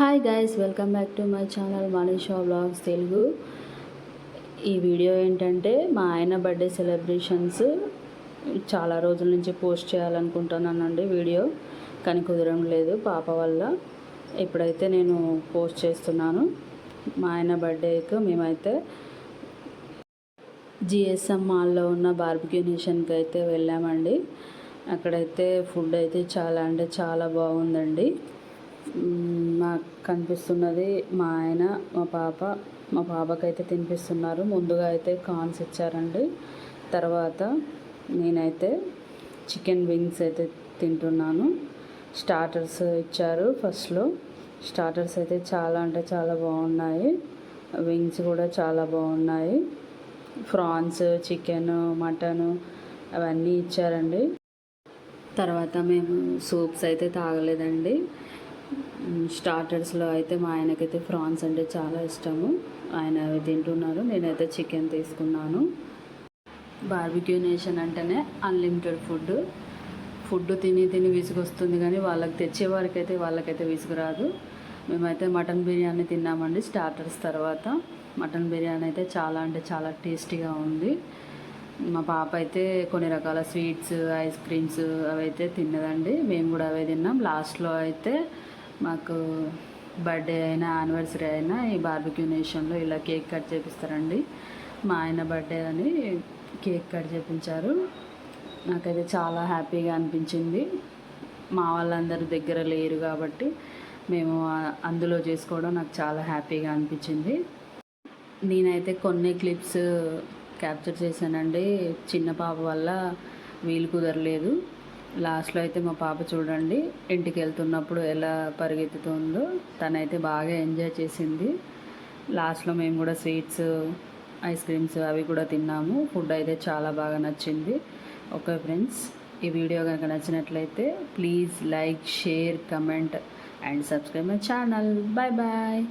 Hi guys welcome back to my channel Manisha blogs Telugu ఈ video ఏంటంటే మా ఆయన బర్త్డే సెలబ్రేషన్స్ చాలా రోజుల నుంచి పోస్ట్ చేయాలనుకుంటున్నానండి వీడియో కానీ కుదరడం లేదు పాప వల్ల. ఇప్పుడైతే నేను పోస్ట్ చేస్తున్నాను. మా ఆయన బర్త్డేకి మేమైతే జిఎస్ఎం మాల్లో ఉన్న బార్బిక్యూ నేషన్కి అయితే వెళ్ళామండి. అక్కడైతే ఫుడ్ అయితే చాలా అంటే చాలా బాగుందండి. నాకు కనిపిస్తున్నది. మా ఆయన మా పాప మా పాపకైతే తినిపిస్తున్నారు. ముందుగా అయితే కార్న్స్ ఇచ్చారండి. తర్వాత నేనైతే చికెన్ వింగ్స్ అయితే తింటున్నాను. స్టార్టర్స్ ఇచ్చారు ఫస్ట్లో. స్టార్టర్స్ అయితే చాలా అంటే చాలా బాగున్నాయి. వింగ్స్ కూడా చాలా బాగున్నాయి. ఫ్రాన్స్ చికెన్ మటన్ అవన్నీ ఇచ్చారండి. తర్వాత మేము సూప్స్ అయితే తాగలేదండి. స్టార్టర్స్లో అయితే మా ఆయనకైతే ఫ్రాన్స్ అంటే చాలా ఇష్టము. ఆయన అవి తింటున్నారు. నేనైతే చికెన్ తీసుకున్నాను. బార్బిక్యూ నేషన్ అంటేనే అన్లిమిటెడ్ ఫుడ్ ఫుడ్ తిని తిని విసుగొస్తుంది కానీ వాళ్ళకి తెచ్చే వారికైతే వాళ్ళకైతే విసుగురాదు. మేమైతే మటన్ బిర్యానీ తిన్నామండి స్టార్టర్స్ తర్వాత. మటన్ బిర్యానీ అయితే చాలా అంటే చాలా టేస్టీగా ఉంది. మా పాప అయితే కొన్ని రకాల స్వీట్స్ ఐస్ క్రీమ్స్ అవైతే తిన్నదండి. మేము కూడా అవే తిన్నాం. లాస్ట్లో అయితే మాకు బర్త్డే అయినా యానివర్సరీ అయినా ఈ బార్బిక్యూ నేషన్లో ఇలా కేక్ కట్ చేపిస్తారండి. మా ఆయన బర్త్డే అని కేక్ కట్ చేపించారు. నాకైతే చాలా హ్యాపీగా అనిపించింది. మా వాళ్ళందరూ దగ్గర లేరు కాబట్టి మేము అందులో చేసుకోవడం నాకు చాలా హ్యాపీగా అనిపించింది. నేనైతే కొన్ని క్లిప్స్ క్యాప్చర్ చేశానండి. చిన్న పాప వల్ల వీలు కుదరలేదు. లాస్ట్లో అయితే మా పాప చూడండి ఇంటికి వెళ్తున్నప్పుడు ఎలా పరిగెత్తుతుందో తనైతే బాగా ఎంజాయ్ చేసింది. లాస్ట్లో మేము కూడా స్వీట్స్ ఐస్ క్రీమ్స్ అవి కూడా తిన్నాము. ఫుడ్ అయితే చాలా బాగా నచ్చింది. ఓకే ఫ్రెండ్స్ ఈ వీడియో కనుక నచ్చినట్లయితే please like share comment and subscribe my channel. Bye bye.